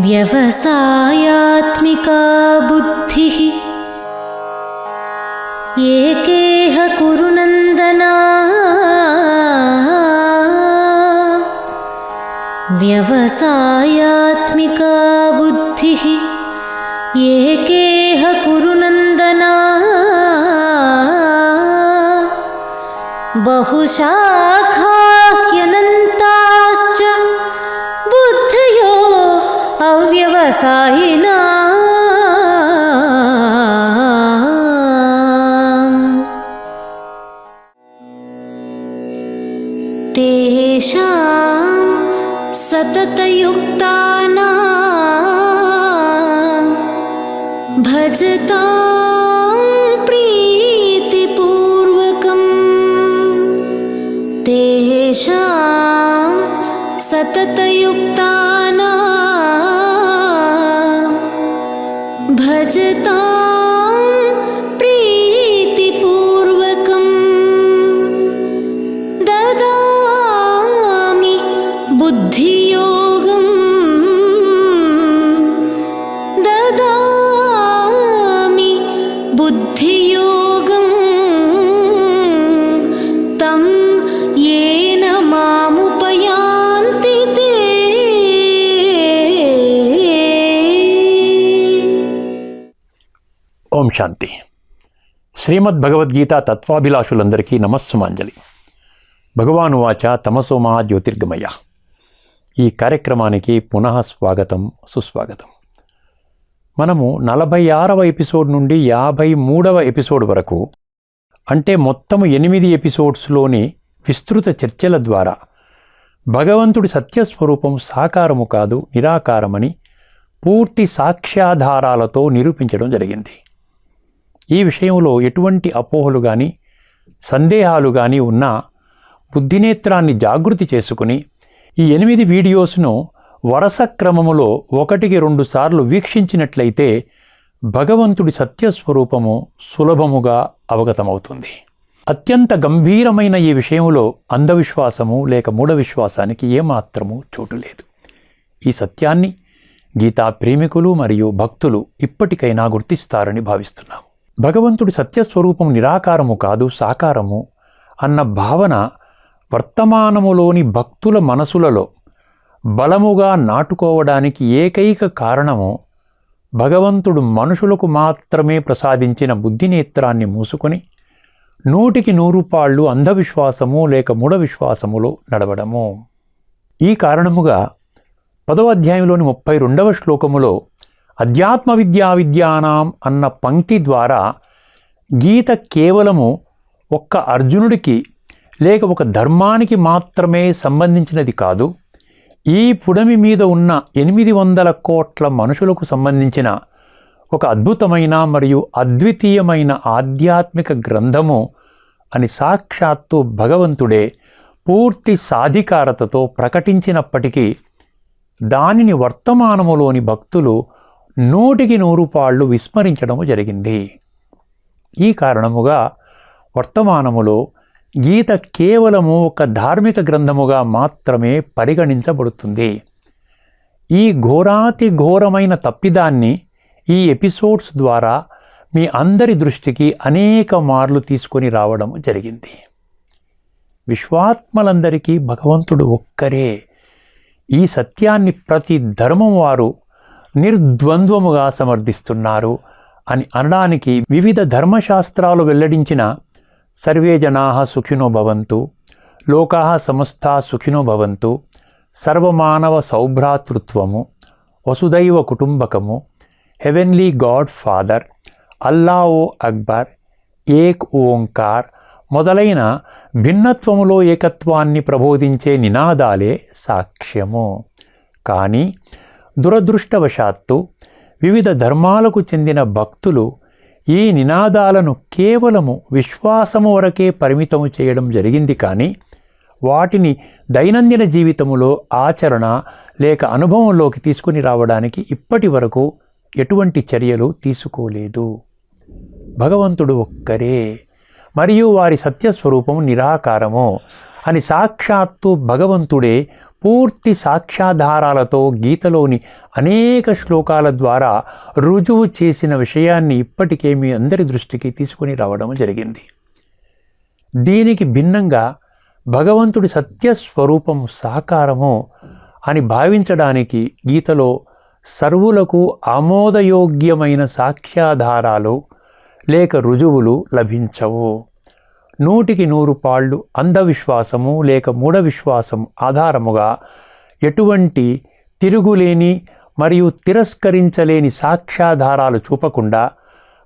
व्यवसायात्मिका बुद्धिः एकेह कुरु नन्दना व्यवसायात्मिका बुद्धिः एकेह कुरु नन्दना अव्यवसायिना तेषां सततयुक्तानां भजतां प्रीतिपूर्वकम् तेषां सततयुक्तानां ఓం శాంతి. శ్రీమద్ భగవద్గీత తత్వాభిలాషులందరికీ నమస్సుమాంజలి. భగవాను వాచ తమసోమా జ్యోతిర్గమయ ఈ కార్యక్రమానికి పునః స్వాగతం సుస్వాగతం. మనము నలభై ఆరవ ఎపిసోడ్ నుండి యాభై మూడవ ఎపిసోడ్ వరకు అంటే మొత్తము ఎనిమిది ఎపిసోడ్స్లోని విస్తృత చర్చల ద్వారా భగవంతుడి సత్యస్వరూపం సాకారము కాదు నిరాకారమని పూర్తి సాక్ష్యాధారాలతో నిరూపించడం జరిగింది. ఈ విషయంలో ఎటువంటి అపోహలు కానీ సందేహాలు కానీ ఉన్నా బుద్ధినేత్రాన్ని జాగృతి చేసుకుని ఈ ఎనిమిది వీడియోస్ను వరుస క్రమములో ఒకటికి రెండు సార్లు వీక్షించినట్లయితే భగవంతుడి సత్యస్వరూపము సులభముగా అవగతమవుతుంది. అత్యంత గంభీరమైన ఈ విషయంలో అంధవిశ్వాసము లేక మూఢ విశ్వాసానికి ఏమాత్రము చోటు లేదు. ఈ సత్యాన్ని గీతా ప్రేమికులు మరియు భక్తులు ఇప్పటికైనా గుర్తిస్తారని భావిస్తున్నాము. భగవంతుడి సత్యస్వరూపం నిరాకారము కాదు సాకారము అన్న భావన వర్తమానములోని భక్తుల మనసులలో బలముగా నాటుకోవడానికి ఏకైక కారణము భగవంతుడు మనుషులకు మాత్రమే ప్రసాదించిన బుద్ధినేత్రాన్ని మూసుకొని నూటికి నూరు పాళ్ళు అంధవిశ్వాసము లేక మూఢ విశ్వాసములో నడవడము. ఈ కారణముగా పదవ అధ్యాయంలోని ముప్పై రెండవ శ్లోకములో అధ్యాత్మ విద్యా విద్యానాం అన్న పంక్తి ద్వారా గీత కేవలము ఒక్క అర్జునుడికి లేక ఒక ధర్మానికి మాత్రమే సంబంధించినది కాదు. ఈ పుడమి మీద ఉన్న ఎనిమిది వందల కోట్ల మనుషులకు సంబంధించిన ఒక అద్భుతమైన మరియు అద్వితీయమైన ఆధ్యాత్మిక గ్రంథము అని సాక్షాత్తు భగవంతుడే పూర్తి సాధికారతతో ప్రకటించినప్పటికీ దానిని వర్తమానములోని భక్తులు నూటికి నూరు పాళ్ళు విస్మరించడము జరిగింది. ఈ కారణముగా వర్తమానములో గీత కేవలము ఒక ధార్మిక గ్రంథముగా మాత్రమే పరిగణించబడుతుంది. ఈ ఘోరాతి ఘోరమైన తప్పిదాన్ని ఈ ఎపిసోడ్స్ ద్వారా మీ అందరి దృష్టికి అనేక మార్లు తీసుకొని రావడం జరిగింది. విశ్వాత్మలందరికీ భగవంతుడు ఒక్కరే. ఈ సత్యాన్ని ప్రతి ధర్మం వారు నిర్ద్వంద్వముగా సమర్థిస్తున్నారు అని అనడానికి వివిధ ధర్మశాస్త్రాలు వెల్లడించిన సర్వే జనా సుఖినో భవంతు లోకా సమస్తా సుఖినో భవంతు సర్వమానవ సౌభ్రాతృత్వము వసుదైవ కుటుంబకము హెవెన్లీ గాడ్ ఫాదర్ అల్లా ఓ అక్బర్ ఏక్ ఓంకార్ మొదలైన భిన్నత్వములో ఏకత్వాన్ని ప్రబోధించే నినాదాలే సాక్ష్యము. కానీ దురదృష్టవశాత్తు వివిధ ధర్మాలకు చెందిన భక్తులు ఈ నినాదాలను కేవలము విశ్వాసము వరకే పరిమితము చేయడం జరిగింది కానీ వాటిని దైనందిన జీవితములో ఆచరణ లేక అనుభవంలోకి తీసుకుని రావడానికి ఇప్పటి వరకు ఎటువంటి చర్యలు తీసుకోలేదు. భగవంతుడు ఒక్కరే. మరియు వారి సత్యస్వరూపము నిరాకారము అని సాక్షాత్తు భగవంతుడే పూర్తి సాక్ష్యాధారాలతో గీతలోని అనేక శ్లోకాల ద్వారా రుజువు చేసిన విషయాన్ని ఇప్పటికే మీ అందరి దృష్టికి తీసుకుని రావడం జరిగింది. దీనికి భిన్నంగా భగవంతుడి సత్యస్వరూపము సాకారము అని భావించడానికి గీతలో సర్వులకు ఆమోదయోగ్యమైన సాక్ష్యాధారాలు లేక రుజువులు లభించవు. నూటికి నూరు పాళ్ళు అంధవిశ్వాసము లేక మూఢ విశ్వాసం ఆధారముగా ఎటువంటి తిరుగులేని మరియు తిరస్కరించలేని సాక్ష్యాధారాలు చూపకుండా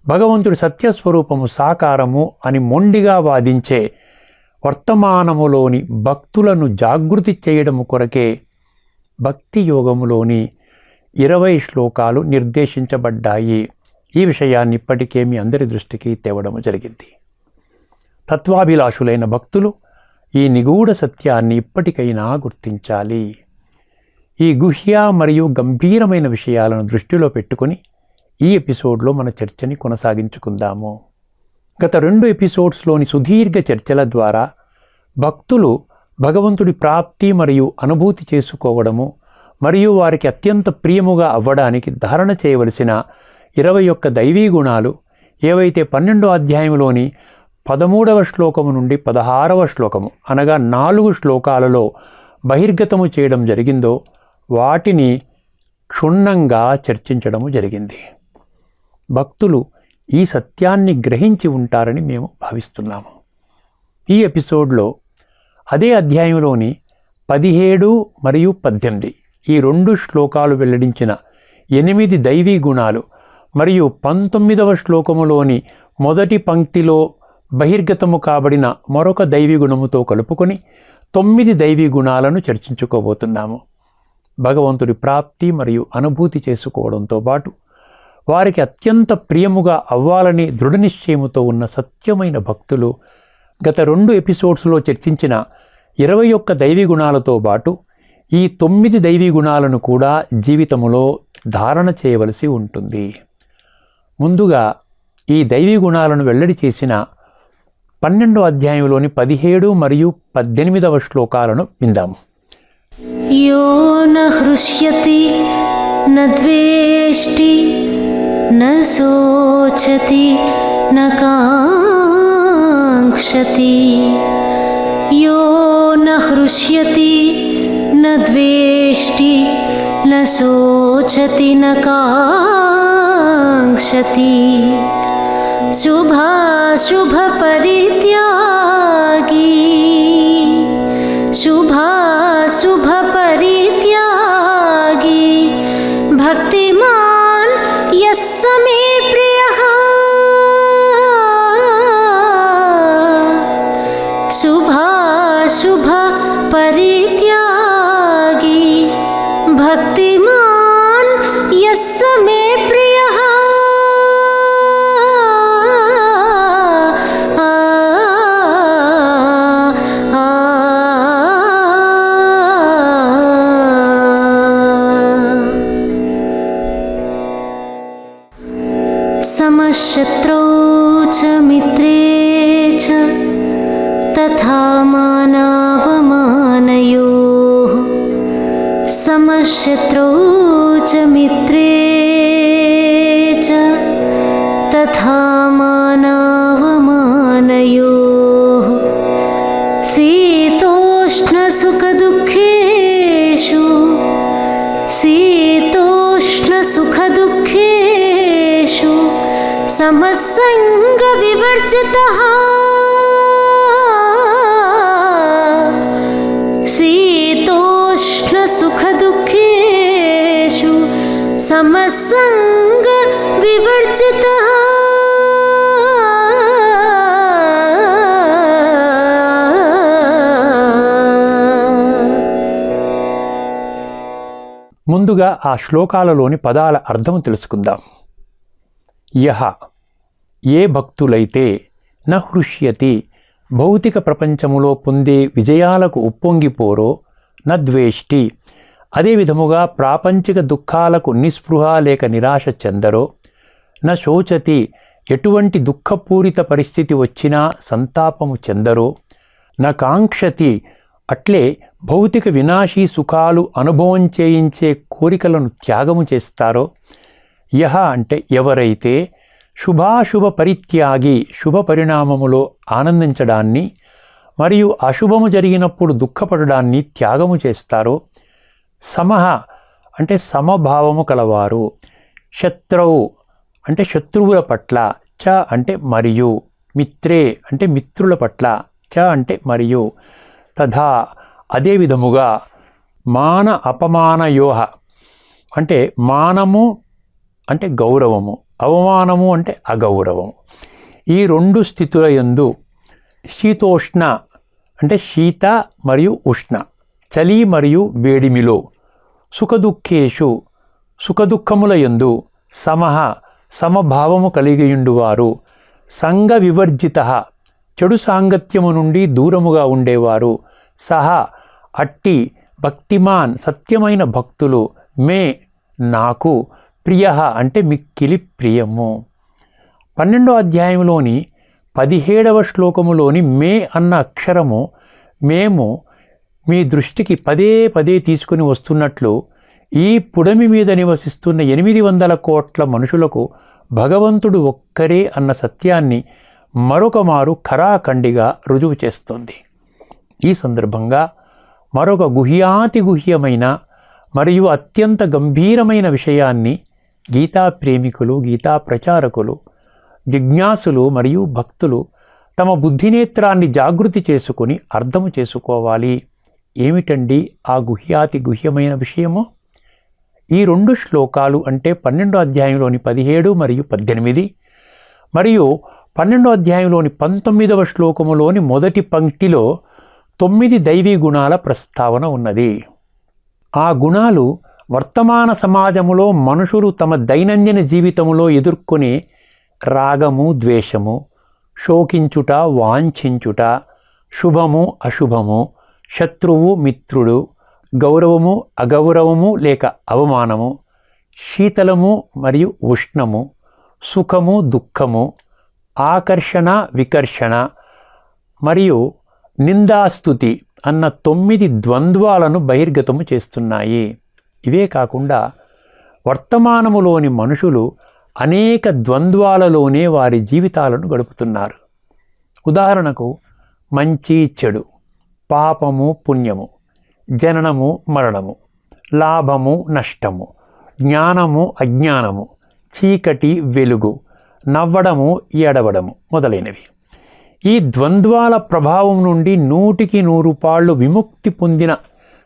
భగవంతుడి సత్యస్వరూపము సాకారము అని మొండిగా వాదించే వర్తమానములోని భక్తులను జాగృతి చేయడము కొరకే భక్తి యోగములోని ఇరవై శ్లోకాలు నిర్దేశించబడ్డాయి. ఈ విషయాన్ని ఇప్పటికే మీ అందరి దృష్టికి తేవడం జరిగింది. తత్వాభిలాషులైన భక్తులు ఈ నిగూఢ సత్యాన్ని ఇప్పటికైనా గుర్తించాలి. ఈ గుహ్య మరియు గంభీరమైన విషయాలను దృష్టిలో పెట్టుకొని ఈ ఎపిసోడ్లో మన చర్చని కొనసాగించుకుందాము. గత రెండు ఎపిసోడ్స్లోని సుదీర్ఘ చర్చల ద్వారా భక్తులు భగవంతుడి ప్రాప్తి మరియు అనుభూతి చేసుకోవడము మరియు వారికి అత్యంత ప్రియముగా అవ్వడానికి ధారణ చేయవలసిన ఇరవై ఒక్క దైవీ గుణాలు ఏవైతే పన్నెండో అధ్యాయంలోని పదమూడవ శ్లోకము నుండి పదహారవ శ్లోకము అనగా నాలుగు శ్లోకాలలో బహిర్గతము చేయడం జరిగిందో వాటిని క్షుణ్ణంగా చర్చించడము జరిగింది. భక్తులు ఈ సత్యాన్ని గ్రహించి ఉంటారని మేము భావిస్తున్నాము. ఈ ఎపిసోడ్లో అదే అధ్యాయంలోని పదిహేడు మరియు పద్దెనిమిది ఈ రెండు శ్లోకాలు వెల్లడించిన ఎనిమిది దైవీ గుణాలు మరియు పంతొమ్మిదవ శ్లోకములోని మొదటి పంక్తిలో బహిర్గతము కాబడిన మరొక దైవీ గుణముతో కలుపుకొని తొమ్మిది దైవీ గుణాలను చర్చించుకోబోతున్నాము. భగవంతుడి ప్రాప్తి మరియు అనుభూతి చేసుకోవడంతో పాటు వారికి అత్యంత ప్రియముగా అవ్వాలని దృఢనిశ్చయముతో ఉన్న సత్యమైన భక్తులు గత రెండు ఎపిసోడ్స్లో చర్చించిన ఇరవై ఒక్క దైవీ గుణాలతో పాటు ఈ తొమ్మిది దైవీ గుణాలను కూడా జీవితములో ధారణ చేయవలసి ఉంటుంది. ముందుగా ఈ దైవీ గుణాలను వెల్లడి చేసిన పన్నెండో అధ్యాయంలోని పదిహేడు మరియు పద్దెనిమిదవ శ్లోకాలను విందాము యో నృష్యతి నద్వేష్టి నోచతి నకాంక్షతి యో నృష్యతి నద్వేష్టి నోచతి నకాంక్షతి शुभा शुभ शुभाशुभपरित्या ముందుగా ఆ శ్లోకాలలోని పదాల అర్థం తెలుసుకుందాం. యహ ఏ భక్తులైతే న హృష్యతి భౌతిక ప్రపంచములో పొందే విజయాలకు ఉప్పొంగిపోరో న ద్వేష్టి అదే విధముగా ప్రాపంచిక దుఃఖాలకు నిస్పృహ లేక నిరాశ చెందరో న శోచతి ఎటువంటి దుఃఖపూరిత పరిస్థితి వచ్చినా సంతాపము చెందరో న కాంక్షతి అట్లే భౌతిక వినాశీ సుఖాలు అనుభవం చేయించే కోరికలను త్యాగము చేస్తారో? యహ అంటే ఎవరైతే శుభాశుభ పరిత్యాగి శుభ పరిణామములో ఆనందించడాన్ని మరియు అశుభము జరిగినప్పుడు దుఃఖపడడాన్ని త్యాగము చేస్తారో? సమహ అంటే సమభావము కలవారు. శత్రువు అంటే శత్రువుల పట్ల చ అంటే మరియు. మిత్రే అంటే మిత్రుల పట్ల చ అంటే మరియు. తథా అదే విధముగా మాన అపమానయోహ అంటే మానము అంటే గౌరవము అవమానము అంటే అగౌరవము. ఈ రెండు స్థితుల యందు శీతోష్ణ అంటే శీత మరియు ఉష్ణ చలి మరియు వేడిమిలో సుఖదుఖేషు సుఖదుఖముల యందు సమహ సమభావము కలిగియుండువారు సంఘ వివర్జిత చెడు సాంగత్యము నుండి దూరముగా ఉండేవారు సహా అట్టి భక్తిమాన్ సత్యమైన భక్తులు మే నాకు ప్రియ అంటే మిక్కిలి ప్రియము. పన్నెండో అధ్యాయంలోని పదిహేడవ శ్లోకములోని మే అన్న అక్షరము మేము మీ దృష్టికి పదే పదే తీసుకుని వస్తున్నట్లు ఈ పుడమి మీద నివసిస్తున్న ఎనిమిది వందల కోట్ల మనుషులకు భగవంతుడు ఒక్కరే అన్న సత్యాన్ని మరొక మారు ఖరాఖండిగా రుజువు చేస్తుంది. ఈ సందర్భంగా మరొక గుహ్యాతి గుహ్యమైన మరియు అత్యంత గంభీరమైన విషయాన్ని గీతా ప్రేమికులు గీతా ప్రచారకులు జిజ్ఞాసులు మరియు భక్తులు తమ బుద్ధినేత్రాన్ని జాగృతి చేసుకుని అర్థము చేసుకోవాలి. ఏమిటండి ఆ గుహ్యాతి గుహ్యమైన విషయము? ఈ రెండు శ్లోకాలు అంటే పన్నెండో అధ్యాయంలోని పదిహేడు మరియు పద్దెనిమిది మరియు పన్నెండో అధ్యాయంలోని పంతొమ్మిదవ శ్లోకములోని మొదటి పంక్తిలో తొమ్మిది దైవీ గుణాల ప్రస్తావన ఉన్నది. ఆ గుణాలు వర్తమాన సమాజములో మనుషులు తమ దైనందిన జీవితంలో ఎదుర్కొనే రాగము ద్వేషము శోకించుట వాంఛించుట శుభము అశుభము శత్రువు మిత్రుడు గౌరవము అగౌరవము లేక అవమానము శీతలము మరియు ఉష్ణము సుఖము దుఃఖము ఆకర్షణ వికర్షణ మరియు నిందాస్తుతి అన్న తొమ్మిది ద్వంద్వాలను బహిర్గతము చేస్తున్నాయి. ఇవే కాకుండా వర్తమానములోని మనుషులు అనేక ద్వంద్వాలలోనే వారి జీవితాలను గడుపుతున్నారు. ఉదాహరణకు మంచి చెడు పాపము పుణ్యము జననము మరణము లాభము నష్టము జ్ఞానము అజ్ఞానము చీకటి వెలుగు నవ్వడము ఎడవడము మొదలైనవి. ఈ ద్వంద్వాల ప్రభావం నుండి నూటికి నూరు పాళ్ళు విముక్తి పొందిన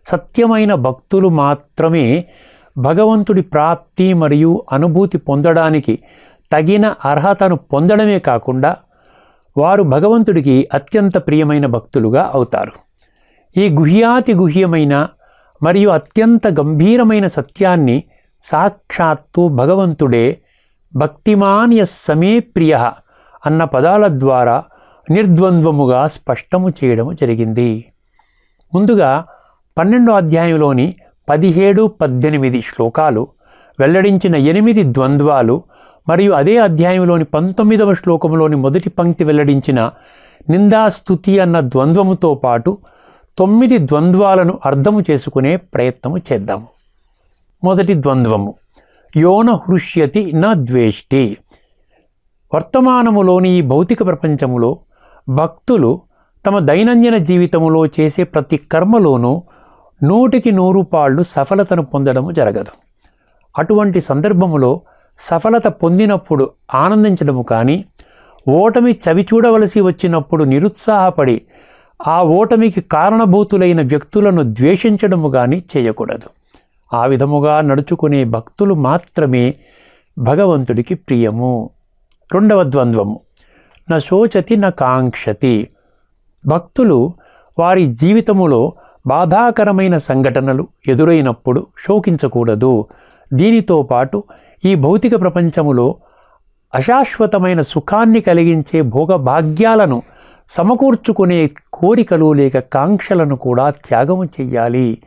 సత్యమైన భక్తులు మాత్రమే భగవంతుడి ప్రాప్తి మరియు అనుభూతి పొందడానికి తగిన అర్హతను పొందడమే కాకుండా వారు భగవంతుడికి అత్యంత ప్రియమైన భక్తులుగా అవుతారు. ఈ గుహ్యాతి గుహ్యమైన మరియు అత్యంత గంభీరమైన సత్యాన్ని సాక్షాత్తు భగవంతుడే భక్తిమాన్య సమే ప్రియ అన్న పదాల ద్వారా నిర్ద్వంద్వముగా స్పష్టము చేయడము జరిగింది. ముందుగా పన్నెండో అధ్యాయంలోని పదిహేడు పద్దెనిమిది శ్లోకాలు వెల్లడించిన ఎనిమిది ద్వంద్వాలు మరియు అదే అధ్యాయంలోని పంతొమ్మిదవ శ్లోకంలోని మొదటి పంక్తి వెల్లడించిన నిందాస్తుతి అన్న ద్వంద్వముతో పాటు తొమ్మిది ద్వంద్వాలను అర్థము చేసుకునే ప్రయత్నము చేద్దాము. మొదటి ద్వంద్వము యోన హృష్యతి న ద్వేష్టి. వర్తమానములోని ఈ భౌతిక ప్రపంచములో భక్తులు తమ దైనందిన జీవితంలో చేసే ప్రతి కర్మలోనూ నూటికి నూరు పాళ్ళు సఫలతను పొందడము జరగదు. అటువంటి సందర్భములో సఫలత పొందినప్పుడు ఆనందించడము కానీ ఓటమి చవి చూడవలసి వచ్చినప్పుడు నిరుత్సాహపడి ఆ ఓటమికి కారణభూతులైన వ్యక్తులను ద్వేషించడము కానీ చేయకూడదు. ఆ విధముగా నడుచుకునే భక్తులు మాత్రమే భగవంతుడికి ప్రియము. రెండవ ద్వంద్వము. న శోచతి న కాంక్షతి. భక్తులు వారి జీవితములో బాధాకరమైన సంఘటనలు ఎదురైనప్పుడు శోకించకూడదు. దీనితో పాటు ఈ భౌతిక ప్రపంచములో అశాశ్వతమైన సుఖాన్ని కలిగించే భోగభాగ్యాలను సమకూర్చుకునే కోరికలు లేక కాంక్షలను కూడా త్యాగము చెయ్యాలి.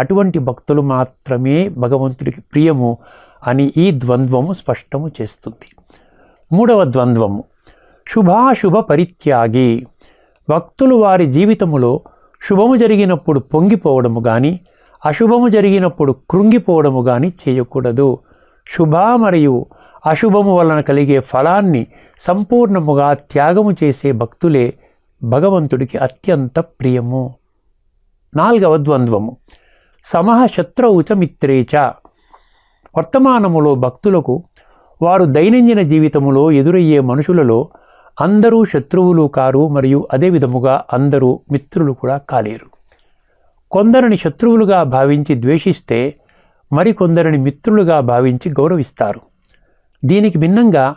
అటువంటి భక్తులు మాత్రమే భగవంతుడికి ప్రియము అని ఈ ద్వంద్వము స్పష్టము చేస్తుంది. మూడవ ద్వంద్వము. శుభాశుభ పరిత్యాగి. భక్తులు వారి జీవితములో శుభము జరిగినప్పుడు పొంగిపోవడము కానీ అశుభము జరిగినప్పుడు కృంగిపోవడము కానీ చేయకూడదు. శుభ మరియు అశుభము వలన కలిగే ఫలాన్ని సంపూర్ణముగా త్యాగము చేసే భక్తులే భగవంతుడికి అత్యంత ప్రియము. నాలుగవ ద్వంద్వము. సమహ శత్రౌచ మిత్రేచ. వర్తమానములో భక్తులకు వారు దైనందిన జీవితములో ఎదురయ్యే మనుషులలో అందరూ శత్రువులు కారు మరియు అదే విధముగా అందరూ మిత్రులు కూడా కాలేరు. కొందరిని శత్రువులుగా భావించి ద్వేషిస్తే మరికొందరిని మిత్రులుగా భావించి గౌరవిస్తారు. దీనికి భిన్నంగా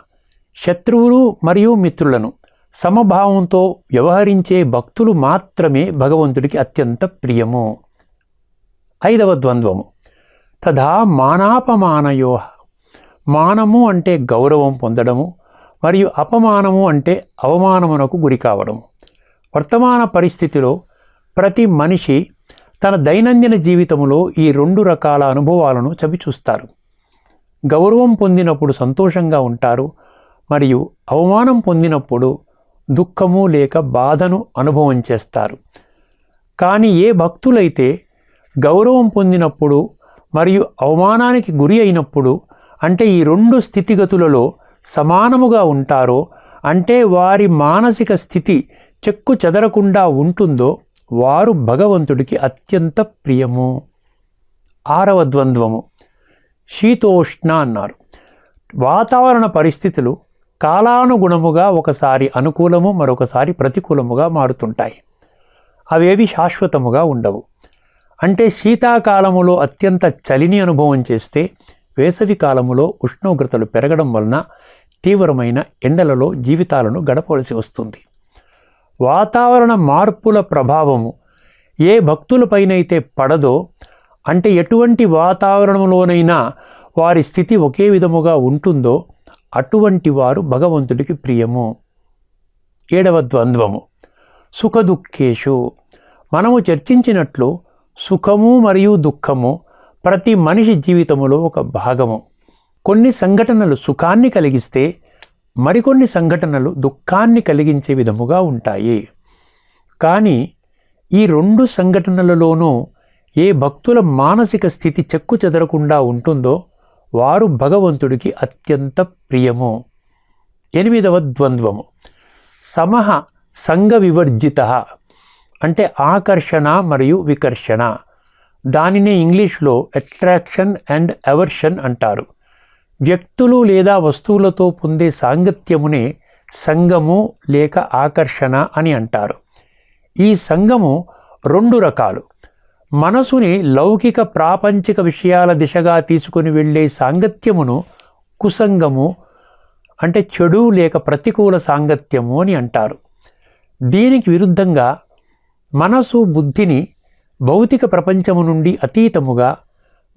శత్రువులు మరియు మిత్రులను సమభావంతో వ్యవహరించే భక్తులు మాత్రమే భగవంతుడికి అత్యంత ప్రియము. ఐదవ ద్వంద్వము. తథా మానాపమానయోహ మానము అంటే గౌరవం పొందడము మరియు అపమానము అంటే అవమానమునకు గురి కావడం వర్తమాన పరిస్థితిలో ప్రతి మనిషి తన దైనందిన జీవితంలో ఈ రెండు రకాల అనుభవాలను చవిచూస్తారు గౌరవం పొందినప్పుడు సంతోషంగా ఉంటారు మరియు అవమానం పొందినప్పుడు దుఃఖము లేక బాధను అనుభవం చేస్తారు. కానీ ఏ భక్తులైతే గౌరవం పొందినప్పుడు మరియు అవమానానికి గురి అయినప్పుడు అంటే ఈ రెండు స్థితిగతులలో సమానముగా ఉంటారో అంటే వారి మానసిక స్థితి చెక్కు చెదరకుండా ఉంటుందో వారు భగవంతుడికి అత్యంత ప్రియము. ఆరవ ద్వంద్వము. శీతోష్ణ అన్నారు. వాతావరణ పరిస్థితులు కాలానుగుణముగా ఒకసారి అనుకూలము మరొకసారి ప్రతికూలముగా మారుతుంటాయి. అవేవి శాశ్వతముగా ఉండవు. అంటే శీతాకాలములో అత్యంత చలిని అనుభవం చేస్తే వేసవి కాలములో ఉష్ణోగ్రతలు పెరగడం వలన తీవ్రమైన ఎండలలో జీవితాలను గడపవలసి వస్తుంది. వాతావరణ మార్పుల ప్రభావము ఏ భక్తులపైనైతే పడదో అంటే ఎటువంటి వాతావరణంలోనైనా వారి స్థితి ఒకే విధముగా ఉంటుందో అటువంటి వారు భగవంతుడికి ప్రియము. ఏడవ ద్వంద్వము. సుఖదుఖేషు. మనము చర్చించినట్లు సుఖము మరియు దుఃఖము ప్రతి మనిషి జీవితములో ఒక భాగము. కొన్ని సంఘటనలు సుఖాన్ని కలిగిస్తే మరికొన్ని సంఘటనలు దుఃఖాన్ని కలిగించే విధముగా ఉంటాయి. కానీ ఈ రెండు సంఘటనలలోనూ ఏ భక్తుల మానసిక స్థితి చెక్కు చెదరకుండా ఉంటుందో వారు భగవంతుడికి అత్యంత ప్రియము. ఎనిమిదవ ద్వంద్వము. సమహ సంఘ వివర్జిత అంటే ఆకర్షణ మరియు వికర్షణ. దానినే ఇంగ్లీష్లో అట్రాక్షన్ అండ్ ఎవర్షన్ అంటారు. వ్యక్తులు లేదా వస్తువులతో పొందే సాంగత్యమునే సంగము లేక ఆకర్షణ అని అంటారు. ఈ సంగము రెండు రకాలు. మనసుని లౌకిక ప్రాపంచిక విషయాల దిశగా తీసుకొని వెళ్ళే సాంగత్యమును కుసంగము అంటే చెడు లేక ప్రతికూల సాంగత్యము అని అంటారు. దీనికి విరుద్ధంగా మనసు బుద్ధిని భౌతిక ప్రపంచము నుండి అతీతముగా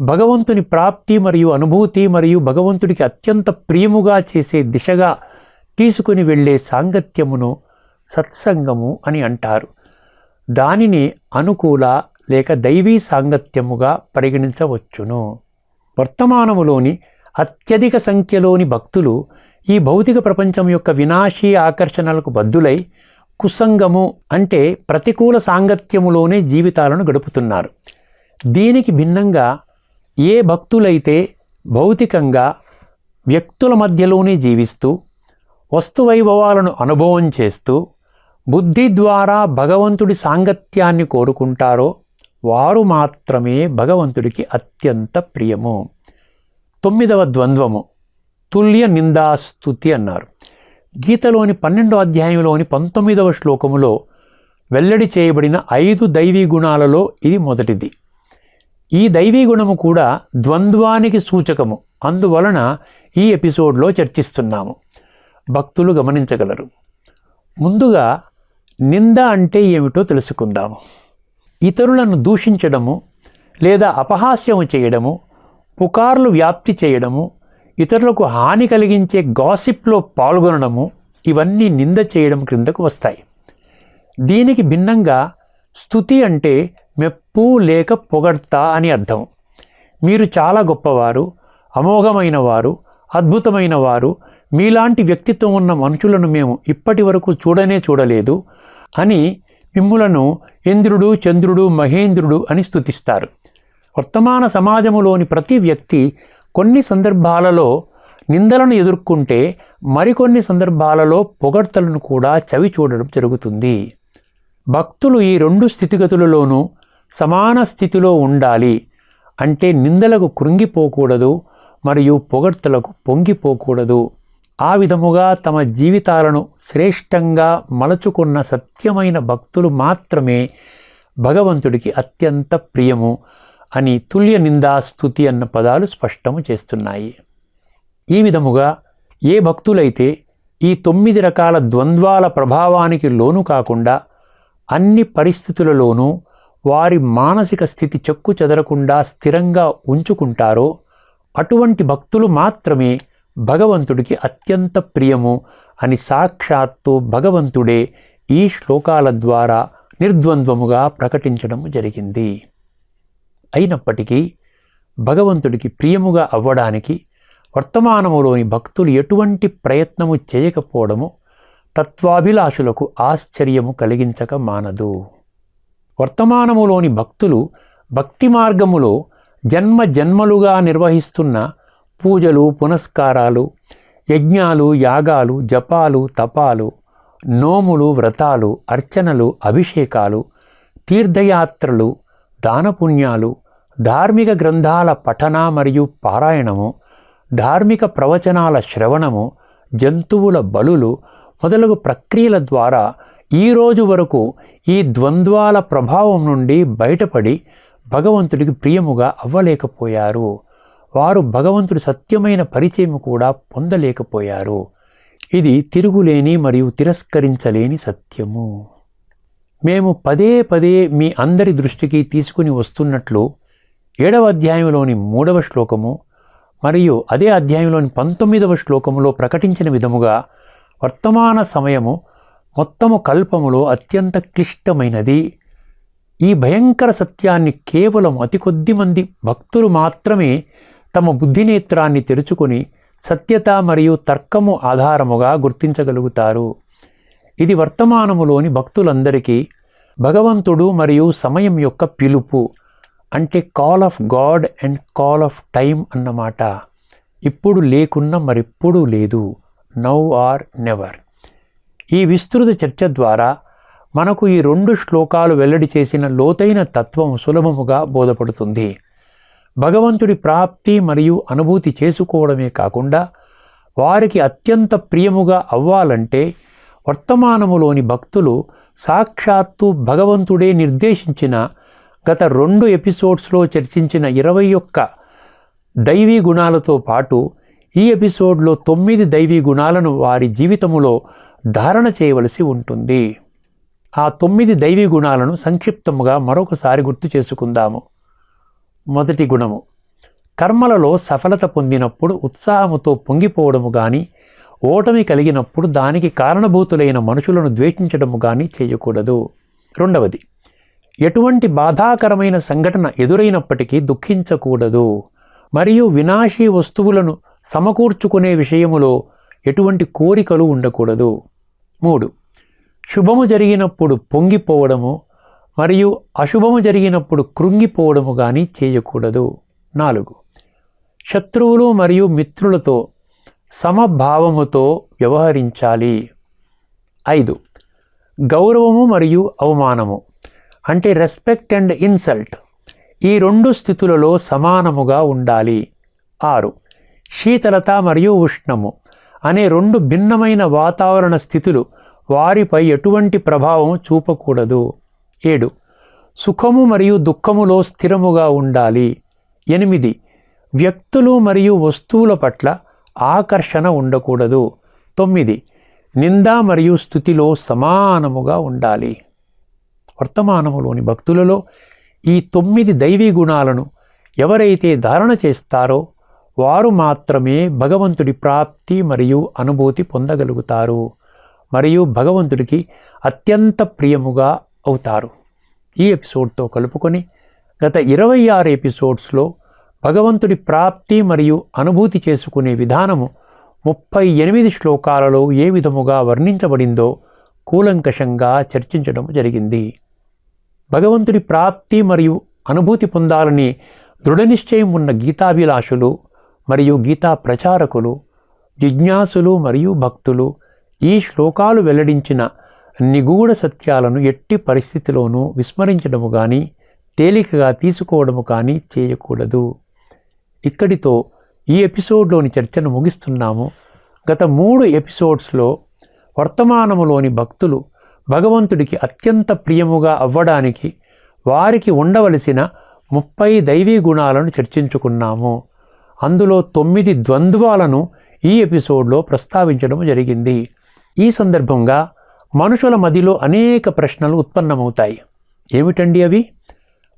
భగవంతుని ప్రాప్తి మరియు అనుభూతి మరియు భగవంతుడికి అత్యంత ప్రియముగా చేసే దిశగా తీసుకుని వెళ్ళే సాంగత్యమును సత్సంగము అని అంటారు. దానిని అనుకూల లేక దైవీ సాంగత్యముగా పరిగణించవచ్చును. వర్తమానములోని అత్యధిక సంఖ్యలోని భక్తులు ఈ భౌతిక ప్రపంచం యొక్క వినాశీ ఆకర్షణలకు బద్దులై కుసంగము అంటే ప్రతికూల సాంగత్యములోనే జీవితాలను గడుపుతున్నారు. దీనికి భిన్నంగా ఏ భక్తులైతే భౌతికంగా వ్యక్తుల మధ్యలోనే జీవిస్తూ వస్తువైభవాలను అనుభవం చేస్తూ బుద్ధి ద్వారా భగవంతుడి సాంగత్యాన్ని కోరుకుంటారో వారు మాత్రమే భగవంతుడికి అత్యంత ప్రియము. తొమ్మిదవ ద్వంద్వము. తుల్య నిందాస్తుతి అన్నారు. గీతలోని పన్నెండో అధ్యాయంలోని పంతొమ్మిదవ శ్లోకములో వెల్లడి చేయబడిన ఐదు దైవీ గుణాలలో ఇది మొదటిది. ఈ దైవీ గుణము కూడా ద్వంద్వానికి సూచకము. అందువలన ఈ ఎపిసోడ్లో చర్చిస్తున్నాము. భక్తులు గమనించగలరు. ముందుగా నింద అంటే ఏమిటో తెలుసుకుందాము. ఇతరులను దూషించడము లేదా అపహాస్యము చేయడము పుకార్లు వ్యాప్తి చేయడము ఇతరులకు హాని కలిగించే గాసిప్లో పాల్గొనడము ఇవన్నీ నింద చేయడం క్రిందకు వస్తాయి. దీనికి భిన్నంగా స్థుతి అంటే మెప్పు లేక పొగడ్తా అని అర్థం. మీరు చాలా గొప్పవారు అమోఘమైన వారు అద్భుతమైన వారు మీలాంటి వ్యక్తిత్వం ఉన్న మనుషులను మేము ఇప్పటి వరకు చూడనే చూడలేదు అని మిమ్ములను ఇంద్రుడు చంద్రుడు మహేంద్రుడు అని స్థుతిస్తారు వర్తమాన సమాజములోని ప్రతి వ్యక్తి కొన్ని సందర్భాలలో నిందలను ఎదుర్కొంటే మరికొన్ని సందర్భాలలో పొగడ్తలను కూడా చవి చూడడం జరుగుతుంది. భక్తులు ఈ రెండు స్థితిగతులలోనూ సమాన స్థితిలో ఉండాలి అంటే నిందలకు కృంగిపోకూడదు మరియు పొగడ్తలకు పొంగిపోకూడదు. ఆ విధముగా తమ జీవితాలను శ్రేష్టంగా మలచుకున్న సత్యమైన భక్తులు మాత్రమే భగవంతుడికి అత్యంత ప్రియము అని తుల్య నిందాస్తుతి అన్న పదాలు స్పష్టము చేస్తున్నాయి. ఈ విధముగా ఏ భక్తులైతే ఈ తొమ్మిది రకాల ద్వంద్వాల ప్రభావానికి లోను కాకుండా అన్ని పరిస్థితులలోనూ వారి మానసిక స్థితి చెక్కు చెదరకుండా స్థిరంగా ఉంచుకుంటారో అటువంటి భక్తులు మాత్రమే భగవంతుడికి అత్యంత ప్రియము అని సాక్షాత్తు భగవంతుడే ఈ శ్లోకాల ద్వారా నిర్ద్వంద్వముగా ప్రకటించడం జరిగింది. అయినప్పటికీ భగవంతుడికి ప్రియముగా అవ్వడానికి వర్తమానములోని భక్తులు ఎటువంటి ప్రయత్నము చేయకపోవడము తత్వాభిలాషులకు ఆశ్చర్యము కలిగించక మానదు. వర్తమానములోని భక్తులు భక్తి మార్గములో జన్మ జన్మలుగా నిర్వహిస్తున్న పూజలు పునస్కారాలు యజ్ఞాలు యాగాలు జపాలు తపాలు నోములు వ్రతాలు అర్చనలు అభిషేకాలు తీర్థయాత్రలు దానపుణ్యాలు ధార్మిక గ్రంథాల పఠన మరియు పారాయణము ధార్మిక ప్రవచనాల శ్రవణము జంతువుల బలులు మొదలగు ప్రక్రియల ద్వారా ఈ రోజు వరకు ఈ ద్వంద్వాల ప్రభావం నుండి బయటపడి భగవంతుడికి ప్రియముగా అవ్వలేకపోయారు. వారు భగవంతుడి సత్యమైన పరిచయం కూడా పొందలేకపోయారు. ఇది తిరుగులేని మరియు తిరస్కరించలేని సత్యము. మేము పదే పదే మీ అందరి దృష్టికి తీసుకుని వస్తున్నట్లు ఏడవ అధ్యాయంలోని మూడవ శ్లోకము మరియు అదే అధ్యాయంలోని పంతొమ్మిదవ శ్లోకములో ప్రకటించిన విధముగా వర్తమాన సమయము మొత్తము కల్పములో అత్యంత క్లిష్టమైనది. ఈ భయంకర సత్యాన్ని కేవలం అతి కొద్ది మంది భక్తులు మాత్రమే తమ బుద్ధినేత్రాన్ని తెరుచుకొని సత్యత మరియు తర్కము ఆధారముగా గుర్తించగలుగుతారు. ఇది వర్తమానములోని భక్తులందరికీ భగవంతుడు మరియు సమయం యొక్క పిలుపు అంటే call of God and call of time అన్నమాట. ఇప్పుడు లేకున్నా మరెప్పుడూ లేదు. నౌ ఆర్ నెవర్ ఈ విస్తృత చర్చ ద్వారా మనకు ఈ రెండు శ్లోకాలు వెల్లడి చేసిన లోతైన తత్వం సులభముగా బోధపడుతుంది. భగవంతుడి ప్రాప్తి మరియు అనుభూతి చేసుకోవడమే కాకుండా వారికి అత్యంత ప్రియముగా అవ్వాలంటే వర్తమానములోని భక్తులు సాక్షాత్తు భగవంతుడే నిర్దేశించిన గత రెండు ఎపిసోడ్స్లో చర్చించిన ఇరవై ఒక్క దైవీ గుణాలతో పాటు ఈ ఎపిసోడ్లో తొమ్మిది దైవీ గుణాలను వారి జీవితములో ధారణ చేయవలసి ఉంటుంది. ఆ తొమ్మిది దైవీ గుణాలను సంక్షిప్తముగా మరొకసారి గుర్తు చేసుకుందాము. మొదటి గుణము కర్మలలో సఫలత పొందినప్పుడు ఉత్సాహముతో పొంగిపోవడము కానీ ఓటమి కలిగినప్పుడు దానికి కారణభూతులైన మనుషులను ద్వేషించడము కానీ చేయకూడదు. రెండవది ఎటువంటి బాధాకరమైన సంఘటన ఎదురైనప్పటికీ దుఃఖించకూడదు. మరియు వినాశీ వస్తువులను సమకూర్చుకునే విషయములో ఎటువంటి కోరికలు ఉండకూడదు. మూడు శుభము జరిగినప్పుడు పొంగిపోవడము మరియు అశుభము జరిగినప్పుడు కృంగిపోవడము కానీ చేయకూడదు. నాలుగు శత్రువులు మరియు మిత్రులతో సమభావముతో వ్యవహరించాలి. ఐదు గౌరవము మరియు అవమానము అంటే రెస్పెక్ట్ అండ్ ఇన్సల్ట్ ఈ రెండు స్థితులలో సమానముగా ఉండాలి. ఆరు శీతలత మరియు ఉష్ణము అనే రెండు భిన్నమైన వాతావరణ స్థితులు వారిపై ఎటువంటి ప్రభావం చూపకూడదు. ఏడు. సుఖము మరియు దుఃఖములో స్థిరముగా ఉండాలి. ఎనిమిది. వ్యక్తులు మరియు వస్తువుల పట్ల ఆకర్షణ ఉండకూడదు. తొమ్మిది. నింద మరియు స్థుతిలో సమానముగా ఉండాలి. వర్తమానములోని భక్తులలో ఈ తొమ్మిది దైవీ గుణాలను ఎవరైతే ధారణ చేస్తారో వారు మాత్రమే భగవంతుడి ప్రాప్తి మరియు అనుభూతి పొందగలుగుతారు మరియు భగవంతుడికి అత్యంత ప్రియముగా అవుతారు. ఈ ఎపిసోడ్తో కలుపుకొని గత ఇరవై ఆరు ఎపిసోడ్స్లో భగవంతుడి ప్రాప్తి మరియు అనుభూతి చేసుకునే విధానము ముప్పై ఎనిమిది శ్లోకాలలో ఏ విధముగా వర్ణించబడిందో కూలంకషంగా చర్చించడం జరిగింది. భగవంతుడి ప్రాప్తి మరియు అనుభూతి పొందాలని దృఢనిశ్చయం ఉన్న గీతాభిలాషులు మరియు గీతా ప్రచారకులు జిజ్ఞాసులు మరియు భక్తులు ఈ శ్లోకాలు వెల్లడించిన నిగూఢ సత్యాలను ఎట్టి పరిస్థితిలోనూ విస్మరించడము కానీ తేలికగా తీసుకోవడము కానీ చేయకూడదు. ఇక్కడితో ఈ ఎపిసోడ్లోని చర్చను ముగిస్తున్నాము. గత మూడు ఎపిసోడ్స్లో వర్తమానములోని భక్తులు భగవంతుడికి అత్యంత ప్రియముగా అవ్వడానికి వారికి ఉండవలసిన ముప్పై దైవీ గుణాలను చర్చించుకున్నాము. అందులో తొమ్మిది ద్వంద్వాలను ఈ ఎపిసోడ్లో ప్రస్తావించడం జరిగింది. ఈ సందర్భంగా మనుషుల మదిలో అనేక ప్రశ్నలు ఉత్పన్నమవుతాయి. ఏమిటండి అవి?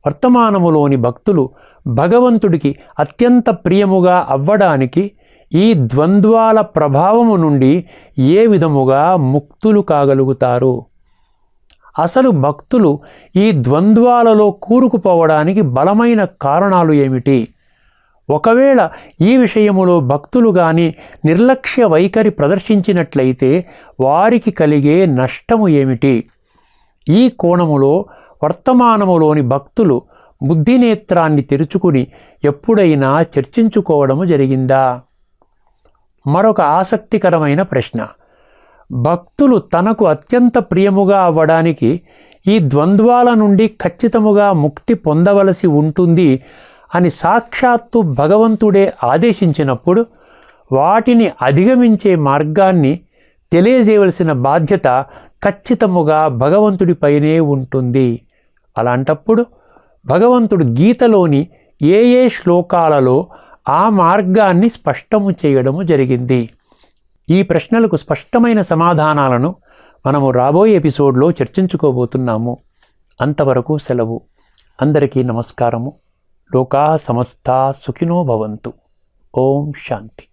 వర్తమానములోని భక్తులు భగవంతుడికి అత్యంత ప్రియముగా అవ్వడానికి ఈ ద్వంద్వాల ప్రభావము నుండి ఏ విధముగా ముక్తులు కాగలుగుతారు? అసలు భక్తులు ఈ ద్వంద్వాలలో కూరుకుపోవడానికి బలమైన కారణాలు ఏమిటి? ఒకవేళ ఈ విషయములో భక్తులు గాని నిర్లక్ష్య వైఖరి ప్రదర్శించినట్లయితే వారికి కలిగే నష్టము ఏమిటి? ఈ కోణములో వర్తమానములోని భక్తులు బుద్ధినేత్రాన్ని తెరుచుకుని ఎప్పుడైనా చర్చించుకోవడము జరిగిందా? మరొక ఆసక్తికరమైన ప్రశ్న. భక్తులు తనకు అత్యంత ప్రియముగా అవ్వడానికి ఈ ద్వంద్వాల నుండి ఖచ్చితముగా ముక్తి పొందవలసి ఉంటుంది అని సాక్షాత్తు భగవంతుడే ఆదేశించినప్పుడు వాటిని అధిగమించే మార్గాన్ని తెలియజేయవలసిన బాధ్యత ఖచ్చితముగా భగవంతుడిపైనే ఉంటుంది. అలాంటప్పుడు భగవంతుడు గీతలోని ఏ ఏ శ్లోకాలలో ఆ మార్గాన్ని స్పష్టము చేయడము జరిగింది. ఈ ప్రశ్నలకు స్పష్టమైన సమాధానాలను మనము రాబోయే ఎపిసోడ్లో చర్చించుకోబోతున్నాము. అంతవరకు సెలవు. అందరికీ నమస్కారము. లోకా సమస్త సుఖినో భవంతు. ఓం శాంతి.